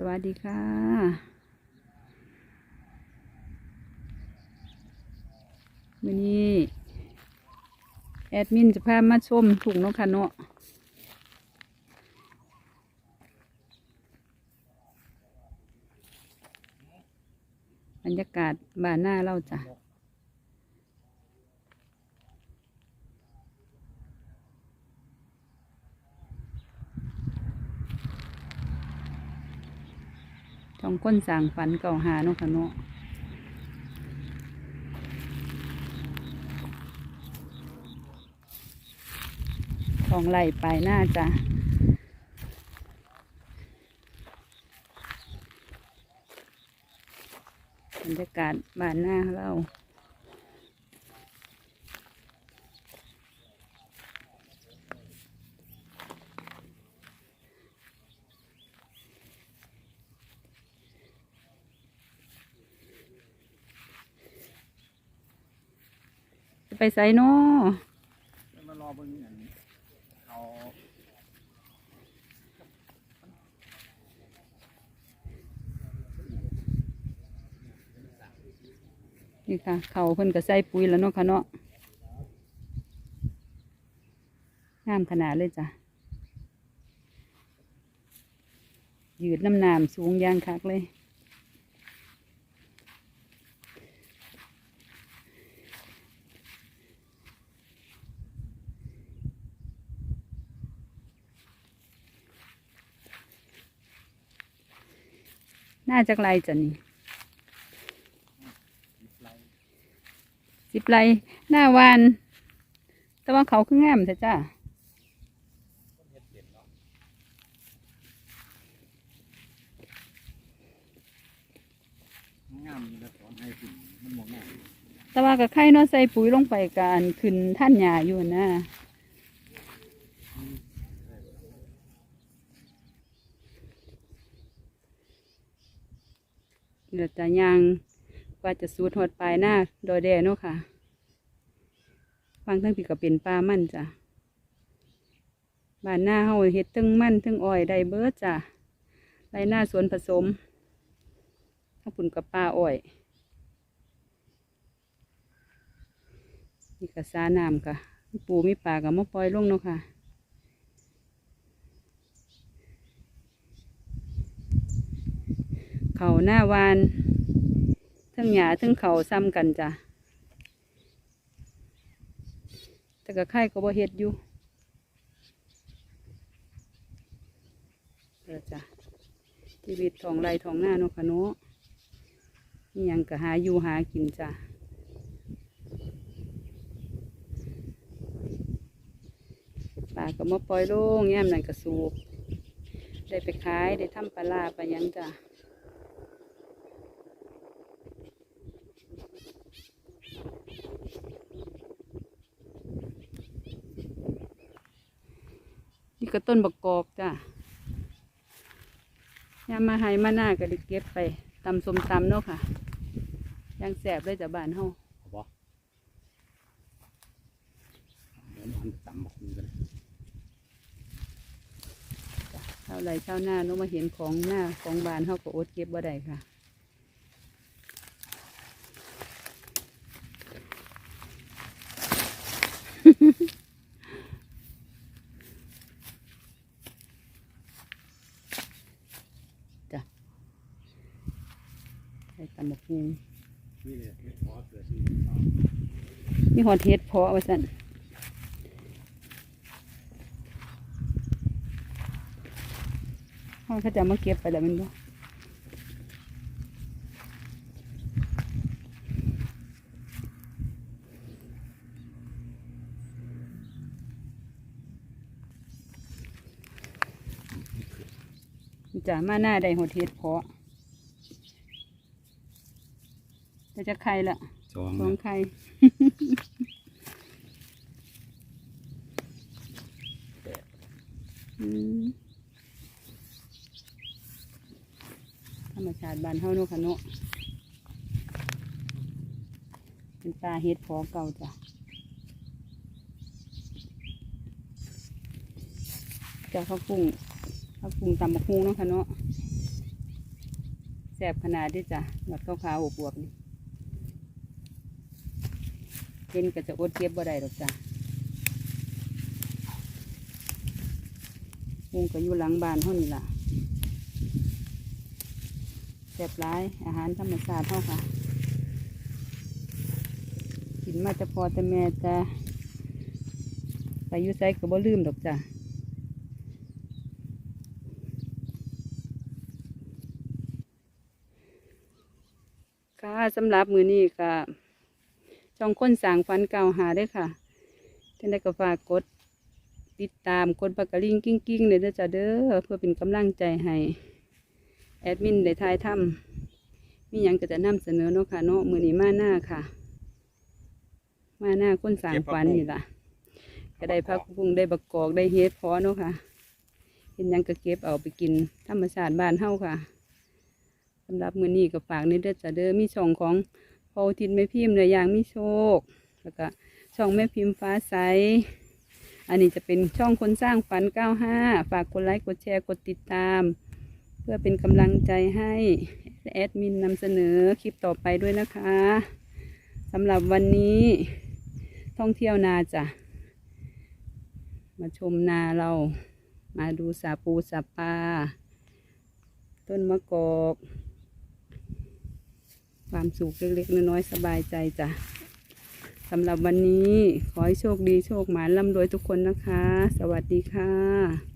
สวัสดีค่ะวันนี้แอดมินจะพามาชมถุงนกคะเนาะบรรยากาศบ้านหน้าเราจ้ะ องก้นสร้างฝันเก่าหาเนาะค่ะเนาะของไหลไปหน้าจ้ะบรรยากาศบ้านหน้าเรา ไปไสเนาะมารอเบิ่งอันเอานี่ค่ะ เขาเพิ่นก็ใส่ปุ๋ยแล้วเนาะค่ะเนาะงามขนาดเลยจ้ะ ยืดน้ำหนามสูงยางคักเลย น่าจะไกลจ้ะนี่สิบไรหน้าวานแต่ว่าเขาคืองามแต่จ้าเฮ็ดเป็นเนาะงมอยู่แล้าแต่ว่ากับไข่นาะใส่ปุ๋ยลงไปการขึ้นท่านหญ้าอยู่นะ เดี๋ยวจะยางว่าจะสูดหดปลายหน้าโดยแดเนาะค่ะฟังทั้งปีก็เป็นปลามั่นจ้ะบ้านหน้าเฮาเฮ็ดทั้งมั่นทั้งอ้อยได้เบิดจ้ะไรหน้าสวนผสมทั้งปุ่นกับปลาอ้อยนี่ก็สาน้ำค่ะปูมีปลากับมะปล่อยลงเนาะค่ะ เขาหน้าวานทั้งหยาทั้งเขาซ้ำกันจ้ะแต่ก็ไข่ก็บ่เฮ็ดอยู่เออจ้ะชีวิตทองไรทองหน้าเนาะค่ะเนาะนี่ยังก็หาอยู่หากินจ้ะปลาก็มาปล่อยลงแย่มนั่นก็สูบ ได้ไปขาย ได้ทำปลาลาไปลายังจ้ะ นี่ก็ต้นบักกอกจ้ะยามมาให้มาหน้าก็ได้เก็บไปตำสมตำเนาะค่ะยังแสบเลยจ้ะบ้านเฮาเอาบ่เดี๋ยวมันต่ำบักมือกันชาวไร่ชาวนาเนาะมาเห็นของหน้าของบ้านเฮาก็อดเก็บบ่ได้ค่ะจ้ะ ใส่ตำบักหุ่งนี่เลยเฮ็ดพอเกิดที่เอามีหอดเฮ็ดเพาะว่าซั่นเขาเขาจะมาเก็บไปแล้วแมันบ่จ้ะมาหน้าได้หดเฮ็ดเพาะ แต่จะใครละสองสองไข่อืมธรรมชาติบ้านเฮาเนาะค่ะเนาะเป็นปลาเฮ็ดพอเก่าจ้ะจ้ะข้าวปุ้งข้าวปุ้งตำบักฮุงเนาะค่ะเนาะแสบขนาดเด้อจ้ะหลอดขาวๆบวบๆนี่เห็นก็จะอดเก็บบ่ได้หรอกจ้ะพุงก็อยู่หลังบ้านเท่านี้ล่ะแสบร้ายอาหารธรรมชาติเท่าค่ะ กินมาแต่พอแต่แม่จะไปยุไซก็บ่ลืมดอกจ้ะค่ะสำหรับมือนี้ก็ ช่องค้นสั่งฟันเก่าหาด้วยค่ะท่านใดก็ฝากกด ติดตามกดปากกระลิ่งกิ้งกิ้งเลยเด้อจ้ะเด้อเพื่อเป็นกำลังใจให้แอดมินได้ทายถ้ำมียังก็จะนำเสนอเนาะค่ะเนาะมือนี้มาหน้าค่ะ มาหน้าค้นสั่งฟันนี่ล่ะก็ได้พักบุงได้บักกอกได้เฮ็ดพอเนาะค่ะเห็นยังก็เก็บเอาไปกินธรรมชาติบ้านเฮาค่ะสำหรับมือนี้ก็ฝากในเด้อจ้ะเด้อมีช่องของ พอทินแม่พิมพ์เนื้อยางมีโชค แล้วก็ช่องแม่พิมพ์ฟ้าใส อันนี้จะเป็นช่องคนสร้างฝัน 95 ฝากกดไลค์ กดแชร์ กดติดตาม เพื่อเป็นกำลังใจให้แอดมินนำเสนอคลิปต่อไปด้วยนะคะสำหรับวันนี้ท่องเที่ยวนาจ้ะ มาชมนาเรา มาดูสาปูสาปลาต้นมะกอก ความสุขเล็กๆน้อยๆสบายใจจ้ะสำหรับวันนี้ขอให้โชคดีโชคหมานร่ำรวยทุกคนนะคะ สวัสดีค่ะ